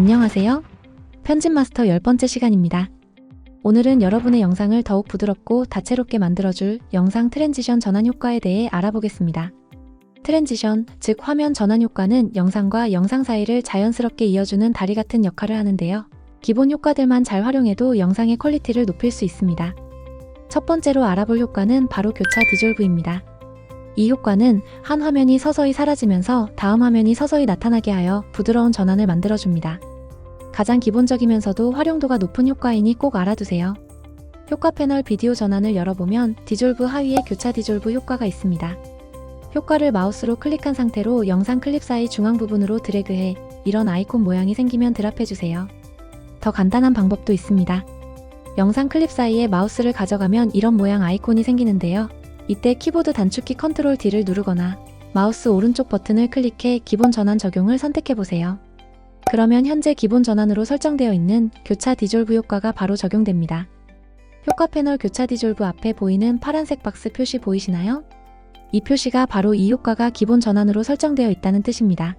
안녕하세요. 편집 마스터 10번째 시간입니다. 오늘은 여러분의 영상을 더욱 부드럽고 다채롭게 만들어줄 영상 트랜지션 전환 효과에 대해 알아보겠습니다. 트랜지션, 즉 화면 전환 효과는 영상과 영상 사이를 자연스럽게 이어주는 다리 같은 역할을 하는데요. 기본 효과들만 잘 활용해도 영상의 퀄리티를 높일 수 있습니다. 첫 번째로 알아볼 효과는 바로 교차 디졸브입니다. 이 효과는 한 화면이 서서히 사라지면서 다음 화면이 서서히 나타나게 하여 부드러운 전환을 만들어줍니다. 가장 기본적이면서도 활용도가 높은 효과이니 꼭 알아두세요. 효과 패널 비디오 전환을 열어보면 디졸브 하위에 교차 디졸브 효과가 있습니다. 효과를 마우스로 클릭한 상태로 영상 클립 사이 중앙 부분으로 드래그해 이런 아이콘 모양이 생기면 드랍해주세요. 더 간단한 방법도 있습니다. 영상 클립 사이에 마우스를 가져가면 이런 모양 아이콘이 생기는데요. 이때 키보드 단축키 컨트롤 D를 누르거나 마우스 오른쪽 버튼을 클릭해 기본 전환 적용을 선택해보세요. 그러면 현재 기본 전환으로 설정되어 있는 교차 디졸브 효과가 바로 적용됩니다. 효과 패널 교차 디졸브 앞에 보이는 파란색 박스 표시 보이시나요? 이 표시가 바로 이 효과가 기본 전환으로 설정되어 있다는 뜻입니다.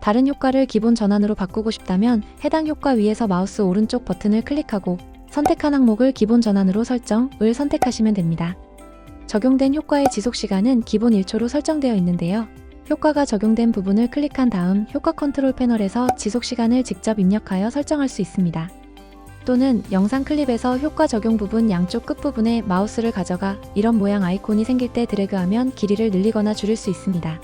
다른 효과를 기본 전환으로 바꾸고 싶다면 해당 효과 위에서 마우스 오른쪽 버튼을 클릭하고 선택한 항목을 기본 전환으로 설정을 선택하시면 됩니다. 적용된 효과의 지속 시간은 기본 1초로 설정되어 있는데요. 효과가 적용된 부분을 클릭한 다음 효과 컨트롤 패널에서 지속 시간을 직접 입력하여 설정할 수 있습니다. 또는 영상 클립에서 효과 적용 부분 양쪽 끝부분에 마우스를 가져가 이런 모양 아이콘이 생길 때 드래그하면 길이를 늘리거나 줄일 수 있습니다.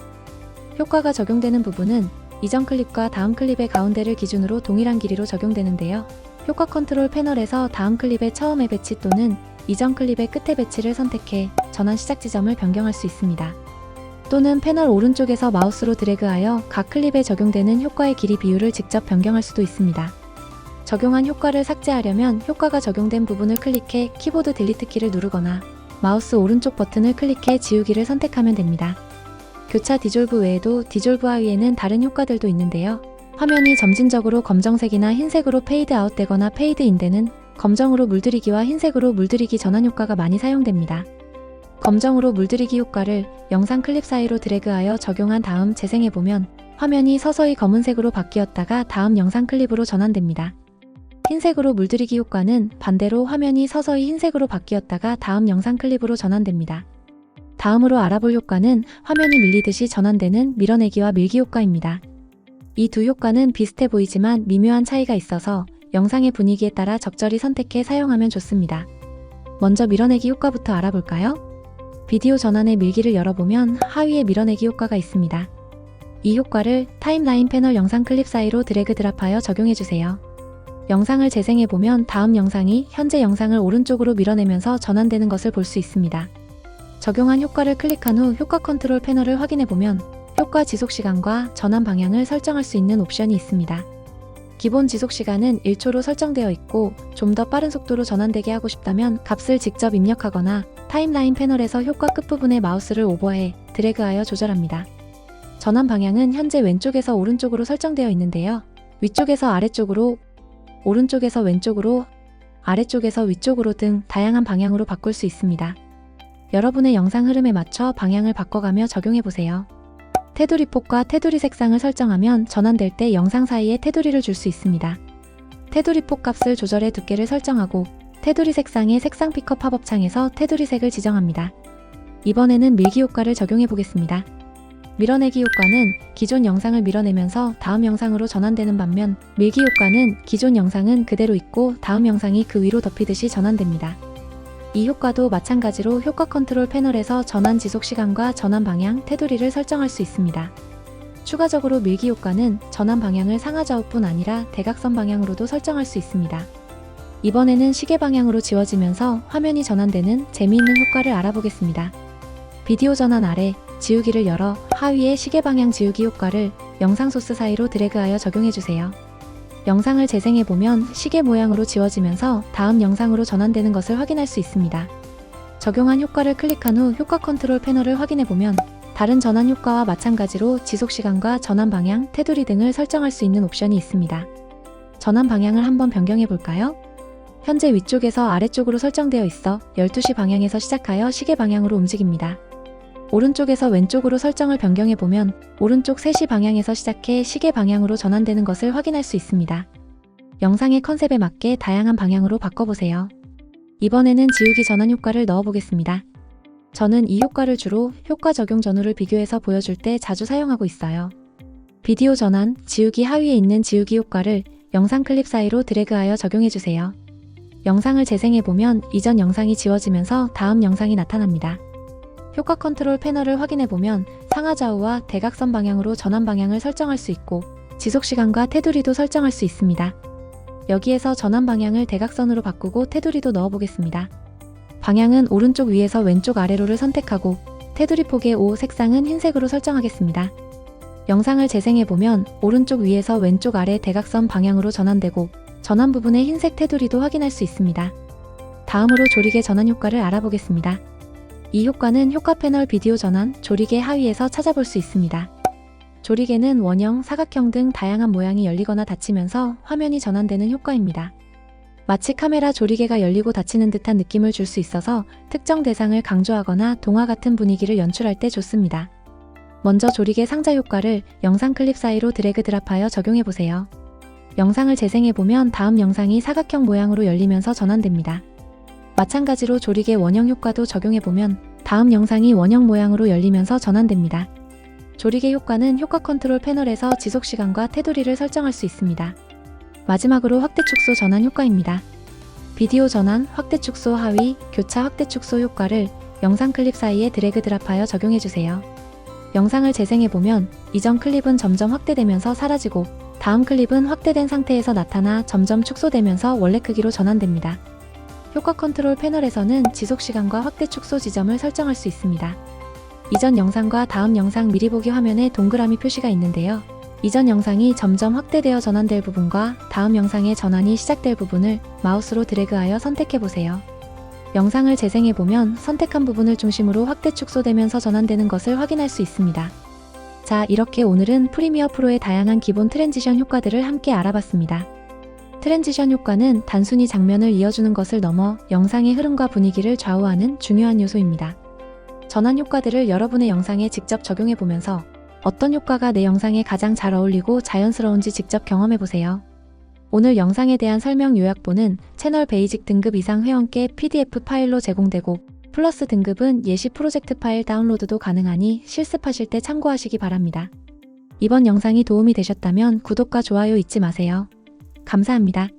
효과가 적용되는 부분은 이전 클립과 다음 클립의 가운데를 기준으로 동일한 길이로 적용되는데요. 효과 컨트롤 패널에서 다음 클립의 처음의 배치 또는 이전 클립의 끝의 배치를 선택해 전환 시작 지점을 변경할 수 있습니다. 또는 패널 오른쪽에서 마우스로 드래그하여 각 클립에 적용되는 효과의 길이 비율을 직접 변경할 수도 있습니다. 적용한 효과를 삭제하려면 효과가 적용된 부분을 클릭해 키보드 딜리트 키를 누르거나 마우스 오른쪽 버튼을 클릭해 지우기를 선택하면 됩니다. 교차 디졸브 외에도 디졸브 하위에는 다른 효과들도 있는데요. 화면이 점진적으로 검정색이나 흰색으로 페이드 아웃 되거나 페이드 인되는 검정으로 물들이기와 흰색으로 물들이기 전환 효과가 많이 사용됩니다. 검정으로 물들이기 효과를 영상 클립 사이로 드래그하여 적용한 다음 재생해보면 화면이 서서히 검은색으로 바뀌었다가 다음 영상 클립으로 전환됩니다. 흰색으로 물들이기 효과는 반대로 화면이 서서히 흰색으로 바뀌었다가 다음 영상 클립으로 전환됩니다. 다음으로 알아볼 효과는 화면이 밀리듯이 전환되는 밀어내기와 밀기 효과입니다. 이 두 효과는 비슷해 보이지만 미묘한 차이가 있어서 영상의 분위기에 따라 적절히 선택해 사용하면 좋습니다. 먼저 밀어내기 효과부터 알아볼까요? 비디오 전환의 밀기를 열어보면 하위에 밀어내기 효과가 있습니다. 이 효과를 타임라인 패널 영상 클립 사이로 드래그 드랍하여 적용해주세요. 영상을 재생해보면 다음 영상이 현재 영상을 오른쪽으로 밀어내면서 전환되는 것을 볼 수 있습니다. 적용한 효과를 클릭한 후 효과 컨트롤 패널을 확인해보면 효과 지속 시간과 전환 방향을 설정할 수 있는 옵션이 있습니다. 기본 지속 시간은 1초로 설정되어 있고 좀 더 빠른 속도로 전환되게 하고 싶다면 값을 직접 입력하거나 타임라인 패널에서 효과 끝부분에 마우스를 오버해 드래그하여 조절합니다. 전환 방향은 현재 왼쪽에서 오른쪽으로 설정되어 있는데요. 위쪽에서 아래쪽으로, 오른쪽에서 왼쪽으로, 아래쪽에서 위쪽으로 등 다양한 방향으로 바꿀 수 있습니다. 여러분의 영상 흐름에 맞춰 방향을 바꿔가며 적용해보세요. 테두리 폭과 테두리 색상을 설정하면 전환될 때 영상 사이에 테두리를 줄 수 있습니다. 테두리 폭 값을 조절해 두께를 설정하고 테두리 색상의 색상 픽업 팝업 창에서 테두리 색을 지정합니다. 이번에는 밀기 효과를 적용해 보겠습니다. 밀어내기 효과는 기존 영상을 밀어내면서 다음 영상으로 전환되는 반면 밀기 효과는 기존 영상은 그대로 있고 다음 영상이 그 위로 덮이듯이 전환됩니다. 이 효과도 마찬가지로 효과 컨트롤 패널에서 전환 지속 시간과 전환 방향, 테두리를 설정할 수 있습니다. 추가적으로 밀기 효과는 전환 방향을 상하좌우뿐 아니라 대각선 방향으로도 설정할 수 있습니다. 이번에는 시계 방향으로 지워지면서 화면이 전환되는 재미있는 효과를 알아보겠습니다. 비디오 전환 아래 지우기를 열어 하위에 시계 방향 지우기 효과를 영상 소스 사이로 드래그하여 적용해주세요. 영상을 재생해보면 시계 모양으로 지워지면서 다음 영상으로 전환되는 것을 확인할 수 있습니다. 적용한 효과를 클릭한 후 효과 컨트롤 패널을 확인해보면 다른 전환 효과와 마찬가지로 지속 시간과 전환 방향, 테두리 등을 설정할 수 있는 옵션이 있습니다. 전환 방향을 한번 변경해 볼까요? 현재 위쪽에서 아래쪽으로 설정되어 있어 12시 방향에서 시작하여 시계 방향으로 움직입니다. 오른쪽에서 왼쪽으로 설정을 변경해 보면 오른쪽 3시 방향에서 시작해 시계 방향으로 전환되는 것을 확인할 수 있습니다. 영상의 컨셉에 맞게 다양한 방향으로 바꿔보세요. 이번에는 지우기 전환 효과를 넣어보겠습니다. 저는 이 효과를 주로 효과 적용 전후를 비교해서 보여줄 때 자주 사용하고 있어요. 비디오 전환, 지우기 하위에 있는 지우기 효과를 영상 클립 사이로 드래그하여 적용해주세요. 영상을 재생해보면 이전 영상이 지워지면서 다음 영상이 나타납니다. 효과 컨트롤 패널을 확인해보면 상하좌우와 대각선 방향으로 전환 방향을 설정할 수 있고 지속시간과 테두리도 설정할 수 있습니다. 여기에서 전환 방향을 대각선으로 바꾸고 테두리도 넣어보겠습니다. 방향은 오른쪽 위에서 왼쪽 아래로를 선택하고 테두리 폭의 5 색상은 흰색으로 설정하겠습니다. 영상을 재생해보면 오른쪽 위에서 왼쪽 아래 대각선 방향으로 전환되고 전환 부분의 흰색 테두리도 확인할 수 있습니다. 다음으로 조리개 전환 효과를 알아보겠습니다. 이 효과는 효과 패널 비디오 전환, 조리개 하위에서 찾아볼 수 있습니다. 조리개는 원형, 사각형 등 다양한 모양이 열리거나 닫히면서 화면이 전환되는 효과입니다. 마치 카메라 조리개가 열리고 닫히는 듯한 느낌을 줄 수 있어서 특정 대상을 강조하거나 동화 같은 분위기를 연출할 때 좋습니다. 먼저 조리개 상자 효과를 영상 클립 사이로 드래그 드랍하여 적용해 보세요. 영상을 재생해 보면 다음 영상이 사각형 모양으로 열리면서 전환됩니다. 마찬가지로 조리개 원형 효과도 적용해 보면 다음 영상이 원형 모양으로 열리면서 전환됩니다. 조리개 효과는 효과 컨트롤 패널에서 지속 시간과 테두리를 설정할 수 있습니다. 마지막으로 확대 축소 전환 효과입니다. 비디오 전환, 확대 축소 하위, 교차 확대 축소 효과를 영상 클립 사이에 드래그 드랍하여 적용해 주세요. 영상을 재생해 보면 이전 클립은 점점 확대되면서 사라지고 다음 클립은 확대된 상태에서 나타나 점점 축소되면서 원래 크기로 전환됩니다. 효과 컨트롤 패널에서는 지속 시간과 확대 축소 지점을 설정할 수 있습니다. 이전 영상과 다음 영상 미리 보기 화면에 동그라미 표시가 있는데요. 이전 영상이 점점 확대되어 전환될 부분과 다음 영상의 전환이 시작될 부분을 마우스로 드래그하여 선택해 보세요. 영상을 재생해 보면 선택한 부분을 중심으로 확대 축소되면서 전환되는 것을 확인할 수 있습니다. 자, 이렇게 오늘은 프리미어 프로의 다양한 기본 트랜지션 효과들을 함께 알아봤습니다. 트랜지션 효과는 단순히 장면을 이어주는 것을 넘어 영상의 흐름과 분위기를 좌우하는 중요한 요소입니다. 전환 효과들을 여러분의 영상에 직접 적용해 보면서 어떤 효과가 내 영상에 가장 잘 어울리고 자연스러운지 직접 경험해 보세요. 오늘 영상에 대한 설명 요약본은 채널 베이직 등급 이상 회원께 PDF 파일로 제공되고 플러스 등급은 예시 프로젝트 파일 다운로드도 가능하니 실습하실 때 참고하시기 바랍니다. 이번 영상이 도움이 되셨다면 구독과 좋아요 잊지 마세요. 감사합니다.